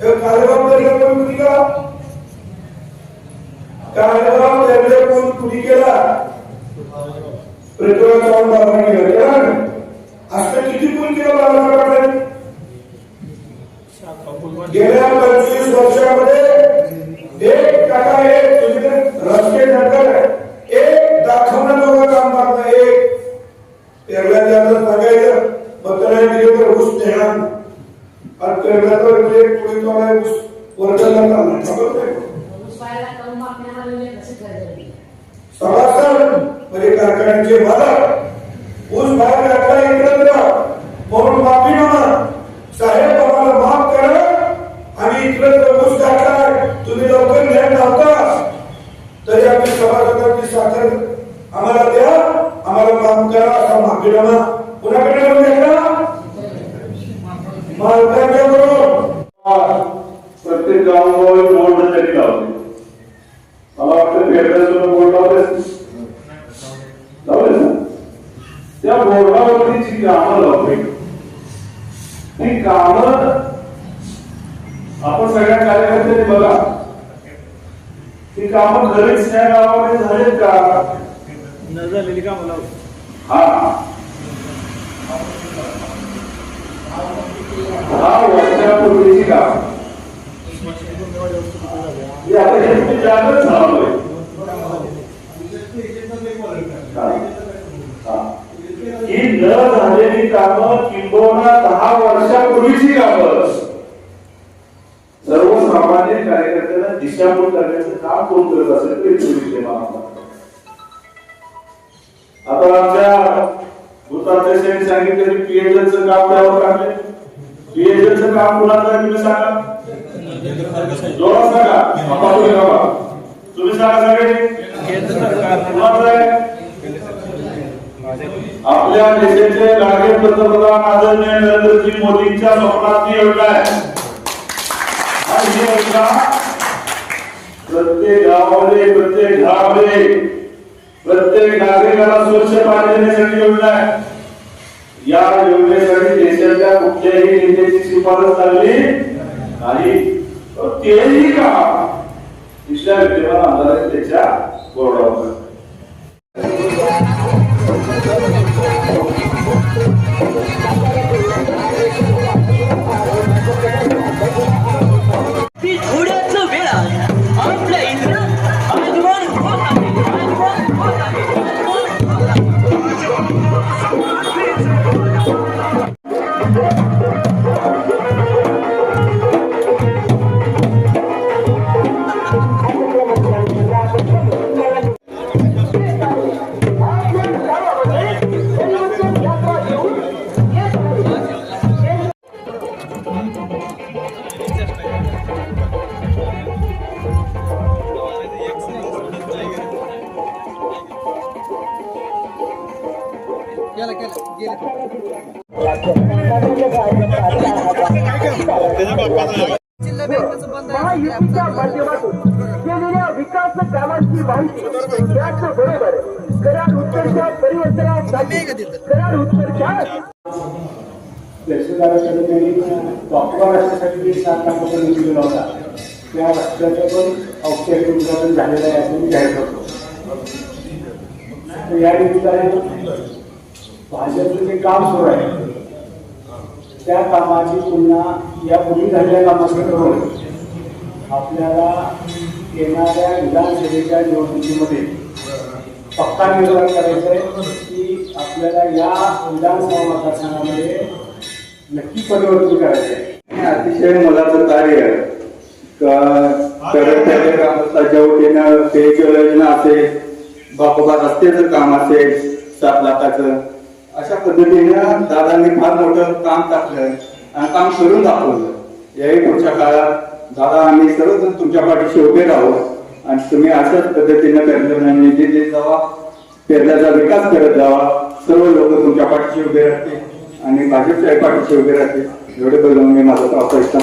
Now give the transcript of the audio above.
कार्यक्रम कार्यक्रम कुणी केला कार्यक्रम कार्यक्रम कुणी केला पृथ्वीराज चव्हाण बाबांनी केला केला ना? असं किती कोण केलं बाबासाहेब पाटील गेल्या पंचवीस वर्षामध्ये एक टाका एक आणि पेरल्या पुढे नाही सभासद म्हणजे कारखान्याचे मालक ऊस बाहेर इकडे म्हणून माफी म्हणा साहेब आम्हाला माफ करा आणि इकडे ऊस तुम्ही लवकर न्याय लावता तरी आपली सभासदांची साखर आम्हाला द्या आम्हाला माफ करा असा माफीनामा कुणाकडे गावामध्ये बोर्ड तरी लावले. मला वाटतं पेरण्याचं बोर्ड लावले लावले ना त्या बोर्डावरती जी कामं लावली ती कामं आपण सगळ्या कार्यकर्त्यांनी बघा. ती कामं खरेच त्या गावामध्ये झालीत का? न झालेली कामं लावू हा. दहा वर्षापूर्वीची काम हे आता हे ही न झालेली कामं किंबहुना दहा वर्षापूर्वीची कामं. सर्वसामान्य कार्यकर्त्यांना दिशाभूल करण्याचं काम कोण करत असेल ते चुकीचे आता आमच्या भूताध्यक्षांनी सांगितलं की पीएचएलचं काम त्यावर टाकले पीएचएलचं काम कुणाला सांगा. जोरात सांगा आपण तुम्ही बाबा. तुम्ही सांगा सगळे केंद्र आपल्या देशाचे लाडके पंतप्रधान आदरणीय नरेंद्रजी मोदींच्या स्वप्नातली योजना आहे आणि ही योजना प्रत्येक गावामध्ये प्रत्येक घरामध्ये प्रत्येक नागरिकाला स्वच्छ पाणी देण्यासाठी योजना आहे या योजनेसाठी देशाच्या कुठल्याही नेत्याची शिफारस चालली नाही तर तेही का तिथल्या विद्यमान आमदार त्याच्या बोर्डावर महायुतीच्या माध्यमातून केलेल्या विकास कामांची माहिती त्याचबरोबर कराड उत्तरच्या परिवर्तनासाठी कराड उत्तरच्या प्रेक्षकांकडे त्यांनी डॉक्टर रस्त्यासाठी जे सात लाखाचा निधी दिला होता त्या रस्त्याचं पण औपचारिक उद्घाटन झालेलं आहे असं मी जाहीर करतो या निमित्ताने भाजपचं जे काम सुरू आहे त्या कामाची तुलना यापूर्वी झालेल्या कामाशी करून आपल्याला येणाऱ्या विधानसभेच्या निवडणुकीमध्ये पक्का निर्धार करायचं आहे की आपल्याला या विधानसभा मतदारसंघामध्ये नक्की परिवर्तन करायचं आहे अतिशय मोलाचं कार्य आहे. योजना असेल बापोबा रस्त्याचं काम असेल सात लाखाचं अशा पद्धतीनं दादांनी फार मोठं काम टाकलं आणि काम करून दाखवलं. याही पुढच्या काळात दादा आम्ही सर्वजण तुमच्या पाठीशी उभे राहू आणि तुम्ही अशाच पद्धतीनं पेरलेला निधी देत जावा पेरल्याचा विकास करत जावा. सर्व लोक तुमच्या पाठीशी उभे राहतील आणि भाजपच्या पाठीशी उभे राहतील. एवढे बोलून मी माझा प्रश्न